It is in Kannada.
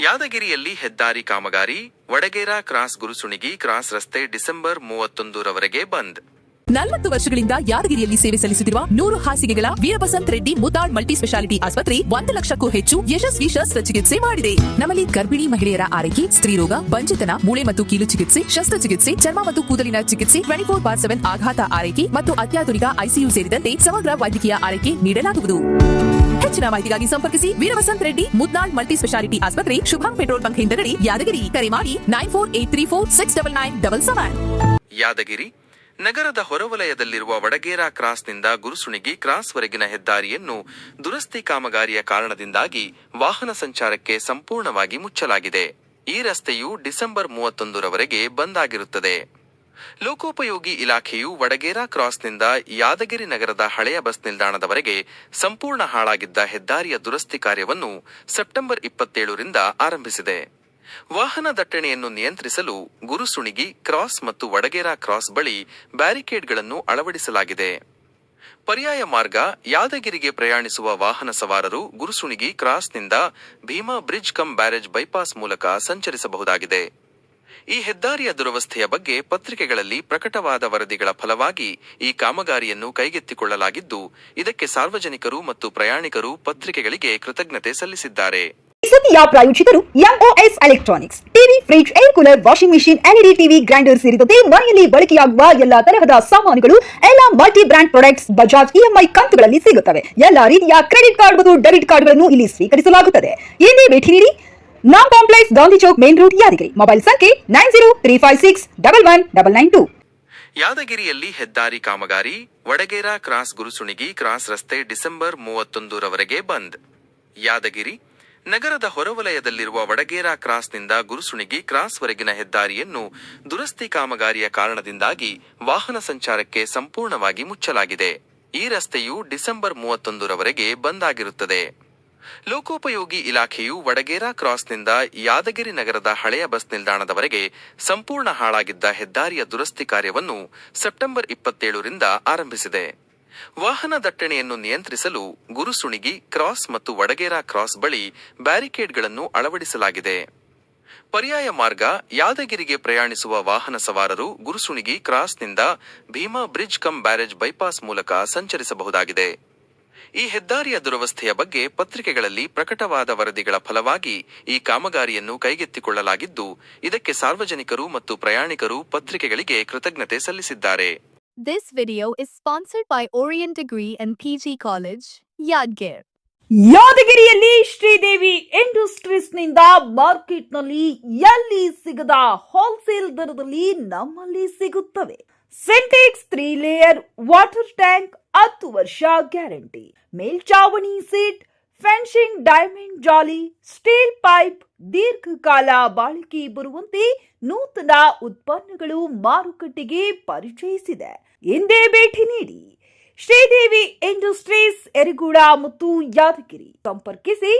ಯಾದಗಿರಿಯಲ್ಲಿ ಹೆದ್ದಾರಿ ಕಾಮಗಾರಿ ವಡಗೇರಾ ಕ್ರಾಸ್ ಗುರುಸುಣಿಗಿ ಕ್ರಾಸ್ ರಸ್ತೆ ಡಿಸೆಂಬರ್ ಮೂವತ್ತೊಂದರವರೆಗೆ ಬಂದ್. ನಲವತ್ತು ವರ್ಷಗಳಿಂದ ಯಾದಗಿರಿಯಲ್ಲಿ ಸೇವೆ ಸಲ್ಲಿಸುತ್ತಿರುವ ನೂರು ಹಾಸಿಗೆಗಳ ವೀರಬಸಂತ್ ರೆಡ್ಡಿ ಮುತಾಳ್ ಮಲ್ಟಿ ಸ್ಪೆಷಾಲಿಟಿ ಆಸ್ಪತ್ರೆ ಒಂದು ಲಕ್ಷಕ್ಕೂ ಹೆಚ್ಚು ಯಶಸ್ವಿ ಶಸ್ತ್ರಚಿಕಿತ್ಸೆ ಮಾಡಿದೆ. ನಮ್ಮಲ್ಲಿ ಗರ್ಭಿಣಿ ಮಹಿಳೆಯರ ಆರೈಕೆ ಸ್ತ್ರೀರೋಗ ಬಂಜತನ, ಮೂಳೆ ಮತ್ತು ಕೀಲು ಚಿಕಿತ್ಸೆ ಶಸ್ತ್ರಚಿಕಿತ್ಸೆ ಚರ್ಮ ಮತ್ತು ಕೂದಲಿನ ಚಿಕಿತ್ಸೆ ಟ್ವೆಂಟಿ ಫೋರ್ ಬಾರ್ ಸೆವೆನ್ ಆಘಾತ ಆರೈಕೆ ಮತ್ತು ಅತ್ಯಾಧುನಿಕ ಐಸಿಯು ಸೇರಿದಂತೆ ಸಮಗ್ರ ವೈದ್ಯಕೀಯ ಆರೈಕೆ ನೀಡಲಾಗುವುದು. ಹೆಚ್ಚಿನ ಮಾಹಿತಿಗಾಗಿ ಸಂಪರ್ಕಿಸಿ ವೀರವಸಂತ್ ರೆಡ್ಡಿ ಮುದ್ನಾಳ್ ಮಲ್ಟಿ ಸ್ಪೆಷಾಲಿಟಿ ಆಸ್ಪತ್ರೆ, ಶುಭಂ ಪೆಟ್ರೋಲ್ ಬಂಕ್ ಹಿಂದಗಡಿ ಯಾದಗಿರಿ. ಕರೆ ಮಾಡಿ nine four eight three four six double nine double seven Yadagiri ನಗರದ ಹೊರವಲಯದಲ್ಲಿರುವ ವಡಗೇರಾ ಕ್ರಾಸ್ನಿಂದ ಗುರುಸುಣಿಗಿ ಕ್ರಾಸ್ವರೆಗಿನ ಹೆದ್ದಾರಿಯನ್ನು ದುರಸ್ತಿ ಕಾಮಗಾರಿಯ ಕಾರಣದಿಂದಾಗಿ ವಾಹನ ಸಂಚಾರಕ್ಕೆ ಸಂಪೂರ್ಣವಾಗಿ ಮುಚ್ಚಲಾಗಿದೆ. ಈ ರಸ್ತೆಯು ಡಿಸೆಂಬರ್ ಮೂವತ್ತೊಂದರವರೆಗೆ ಬಂದ್ ಆಗಿರುತ್ತದೆ ಲೋಕೋಪಯೋಗಿ ಇಲಾಖೆಯು ವಡಗೇರಾ ಕ್ರಾಸ್ನಿಂದ ಯಾದಗಿರಿ ನಗರದ ಹಳೆಯ ಬಸ್ ನಿಲ್ದಾಣದವರೆಗೆ ಸಂಪೂರ್ಣ ಹಾಳಾಗಿದ್ದ ಹೆದ್ದಾರಿಯ ದುರಸ್ತಿ ಕಾರ್ಯವನ್ನು ಸೆಪ್ಟೆಂಬರ್ ಇಪ್ಪತ್ತೇಳರಿಂದ ಆರಂಭಿಸಿದೆ. ವಾಹನ ದಟ್ಟಣೆಯನ್ನು ನಿಯಂತ್ರಿಸಲು ಗುರುಸುಣಿಗಿ ಕ್ರಾಸ್ ಮತ್ತು ವಡಗೇರಾ ಕ್ರಾಸ್ ಬಳಿ ಬ್ಯಾರಿಕೇಡ್ಗಳನ್ನು ಅಳವಡಿಸಲಾಗಿದೆ. ಪರ್ಯಾಯ ಮಾರ್ಗ ಯಾದಗಿರಿಗೆ ಪ್ರಯಾಣಿಸುವ ವಾಹನ ಸವಾರರು ಗುರುಸುಣಿಗಿ ಕ್ರಾಸ್ನಿಂದ Bhima bridge cum barrage bypass ಮೂಲಕ ಸಂಚರಿಸಬಹುದಾಗಿದೆ. ಈ ಹೆದ್ದಾರಿಯ ದುರವಸ್ಥೆಯ ಬಗ್ಗೆ ಪತ್ರಿಕೆಗಳಲ್ಲಿ ಪ್ರಕಟವಾದ ವರದಿಗಳ ಫಲವಾಗಿ ಈ ಕಾಮಗಾರಿಯನ್ನು ಕೈಗೆತ್ತಿಕೊಳ್ಳಲಾಗಿದ್ದು, ಇದಕ್ಕೆ ಸಾರ್ವಜನಿಕರು ಮತ್ತು ಪ್ರಯಾಣಿಕರು ಪತ್ರಿಕೆಗಳಿಗೆ ಕೃತಜ್ಞತೆ ಸಲ್ಲಿಸಿದ್ದಾರೆ. ಈ ಪ್ರಾಯೋಜಿತರು? MOS electronics TV, fridge, air cooler, washing machine LED TV, grinder ಸೇರಿದಂತೆ ಮನೆಯಲ್ಲಿ ಬಳಕೆಯಾಗುವ ಎಲ್ಲಾ ತರಹದ ಸಾಮಾನುಗಳು, ಎಲ್ಲ multi brand products Bajaj EMI ಕಂತುಗಳಲ್ಲಿ ಸಿಗುತ್ತವೆ. ಎಲ್ಲಾ ರೀತಿಯ ಕ್ರೆಡಿಟ್ ಕಾರ್ಡ್ ಮತ್ತು ಡೆಬಿಟ್ ಕಾರ್ಡ್ಗಳನ್ನು ಇಲ್ಲಿ ಸ್ವೀಕರಿಸಲಾಗುತ್ತದೆ. ಇಲ್ಲಿ ಭೇಟಿ ನೀಡಿ. ನಾಮ್ complex, Gandhi Chowk, main road Yadagiri. Mobile ಸಂಖ್ಯೆ nine zero three five six double one double nine two. ಯಾದಗಿರಿಯಲ್ಲಿ ಹೆದ್ದಾರಿ ಕಾಮಗಾರಿ, ವಡಗೇರಾ ಕ್ರಾಸ್ ಗುರುಸುಣಿಗಿ ಕ್ರಾಸ್ ರಸ್ತೆ ಡಿಸೆಂಬರ್ ಮೂವತ್ತೊಂದರವರೆಗೆ ಬಂದ್. ಯಾದಗಿರಿ ನಗರದ ಹೊರವಲಯದಲ್ಲಿರುವ ವಡಗೇರಾ ಕ್ರಾಸ್ನಿಂದ ಗುರುಸುಣಿಗಿ ಕ್ರಾಸ್ವರೆಗಿನ ಹೆದ್ದಾರಿಯನ್ನು ದುರಸ್ತಿ ಕಾಮಗಾರಿಯ ಕಾರಣದಿಂದಾಗಿ ವಾಹನ ಸಂಚಾರಕ್ಕೆ ಸಂಪೂರ್ಣವಾಗಿ ಮುಚ್ಚಲಾಗಿದೆ. ಈ ರಸ್ತೆಯು ಡಿಸೆಂಬರ್ ಮೂವತ್ತೊಂದರವರೆಗೆ ಬಂದ್ ಆಗಿರುತ್ತದೆ. ಲೋಕೋಪಯೋಗಿ ಇಲಾಖೆಯು ವಡಗೇರಾ ಕ್ರಾಸ್ನಿಂದ ಯಾದಗಿರಿ ನಗರದ ಹಳೆಯ ಬಸ್ ನಿಲ್ದಾಣದವರೆಗೆ ಸಂಪೂರ್ಣ ಹಾಳಾಗಿದ್ದ ಹೆದ್ದಾರಿಯ ದುರಸ್ತಿ ಕಾರ್ಯವನ್ನು ಸೆಪ್ಟೆಂಬರ್ ಇಪ್ಪತ್ತೇಳರಿಂದ ಆರಂಭಿಸಿದೆ. ವಾಹನ ದಟ್ಟಣೆಯನ್ನು ನಿಯಂತ್ರಿಸಲು ಗುರುಸುಣಿಗಿ ಕ್ರಾಸ್ ಮತ್ತು ವಡಗೇರಾ ಕ್ರಾಸ್ ಬಳಿ ಬ್ಯಾರಿಕೇಡ್ಗಳನ್ನು ಅಳವಡಿಸಲಾಗಿದೆ. ಪರ್ಯಾಯ ಮಾರ್ಗ ಯಾದಗಿರಿಗೆ ಪ್ರಯಾಣಿಸುವ ವಾಹನ ಸವಾರರು ಗುರುಸುಣಿಗಿ ಕ್ರಾಸ್ನಿಂದ Bhima bridge cum barrage bypass ಮೂಲಕ ಸಂಚರಿಸಬಹುದಾಗಿದೆ. ಈ ಹೆದ್ದಾರಿಯ ದುರವಸ್ಥೆಯ ಬಗ್ಗೆ ಪತ್ರಿಕೆಗಳಲ್ಲಿ ಪ್ರಕಟವಾದ ವರದಿಗಳ ಫಲವಾಗಿ ಈ ಕಾಮಗಾರಿಯನ್ನು ಕೈಗೆತ್ತಿಕೊಳ್ಳಲಾಗಿದ್ದು, ಇದಕ್ಕೆ ಸಾರ್ವಜನಿಕರು ಮತ್ತು ಪ್ರಯಾಣಿಕರು ಪತ್ರಿಕೆಗಳಿಗೆ ಕೃತಜ್ಞತೆ ಸಲ್ಲಿಸಿದ್ದಾರೆ. This video is sponsored by Orient Degree and PG College, Yadgir. ಯಾದಗಿರಿಯಲ್ಲಿ ಶ್ರೀದೇವಿ ಇಂಡಸ್ಟ್ರೀಸ್ನಿಂದ ಮಾರ್ಕೆಟ್ನಲ್ಲಿ ಎಲ್ಲಿ ಸಿಗದ ಹೋಲ್ಸೇಲ್ ದರದಲ್ಲಿ ನಮ್ಮಲ್ಲಿ ಸಿಗುತ್ತವೆ Sintex three layer water tank ಹತ್ತು ವರ್ಷ ಗ್ಯಾರಂಟಿ ಮೇಲ್ಚಾವಣಿ ಸೀಟ್ ಫೆನ್ಸಿಂಗ್ ಡೈಮಂಡ್ ಜಾಲಿ, ಸ್ಟೀಲ್ ಪೈಪ್, ದೀರ್ಘಕಾಲ ಬಾಳಿಕೆ ಬರುವಂತೆ ನೂತನ ಉತ್ಪನ್ನಗಳು ಮಾರುಕಟ್ಟೆಗೆ ಪರಿಚಯಿಸಿದೆ. ಎಂದೇ ಭೇಟಿ ನೀಡಿ ಶ್ರೀದೇವಿ ಇಂಡಸ್ಟ್ರೀಸ್, ಎರಿಗೂಡ ಮತ್ತು ಯಾದಗಿರಿ. ಸಂಪರ್ಕಿಸಿ